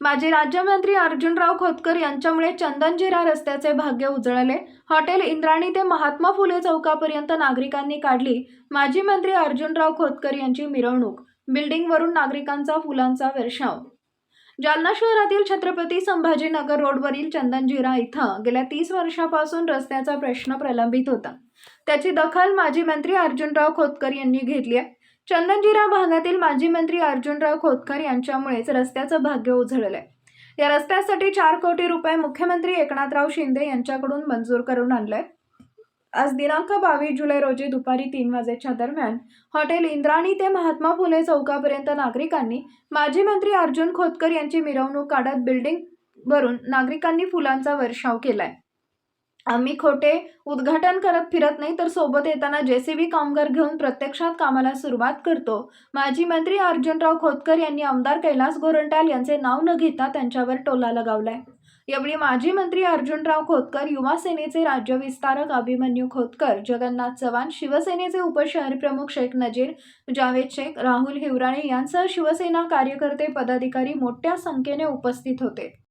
माजी राज्यमंत्री अर्जुनराव खोतकर यांच्यामुळे चंदनजिरा रस्त्याचे भाग्य उजळले. हॉटेल इंद्राणी ते महात्मा फुले चौकापर्यंत नागरिकांनी काढली. माजी मंत्री अर्जुनराव खोतकर यांची मिरवणूक बिल्डिंगवरून नागरिकांचा फुलांचा वर्षाव जालना शहरातील छत्रपती संभाजीनगर रोडवरील चंदनजिरा इथं गेल्या तीस वर्षापासून रस्त्याचा प्रश्न प्रलंबित होता. त्याची दखल माजी मंत्री अर्जुनराव खोतकर यांनी घेतली आहे. चंदनजिरा भागातील माजी मंत्री अर्जुनराव खोतकर यांच्यामुळेच रस्त्याचं भाग्य उजळलंय. या रस्त्यासाठी चार कोटी रुपये मुख्यमंत्री एकनाथराव शिंदे यांच्याकडून मंजूर करून आणलंय. आज दिनांक बावीस जुलै रोजी दुपारी तीन वाजेच्या दरम्यान हॉटेल इंद्राणी ते महात्मा फुले चौकापर्यंत नागरिकांनी माजी मंत्री अर्जुन खोतकर यांची मिरवणूक काढत बिल्डिंग वरून नागरिकांनी फुलांचा वर्षाव केलाय. आम्ही खोटे उद्घाटन करत फिरत नाही तर सोबत येताना जेसीबी कामगार घेऊन प्रत्यक्षात कामाला सुरुवात करतो. माजी मंत्री अर्जुनराव खोतकर यांनी आमदार कैलास गोरंटाल यांचे नाव न घेता त्यांच्यावर टोला लगावलाय. यावेळी माजी मंत्री अर्जुनराव खोतकर युवा सेनेचे राज्य विस्तारक अभिमन्यू खोतकर जगन्नाथ चव्हाण शिवसेनेचे उपशहर प्रमुख शेख नजीर जावेद शेख राहुल हिवराणे यांसह शिवसेना कार्यकर्ते पदाधिकारी मोठ्या संख्येने उपस्थित होते.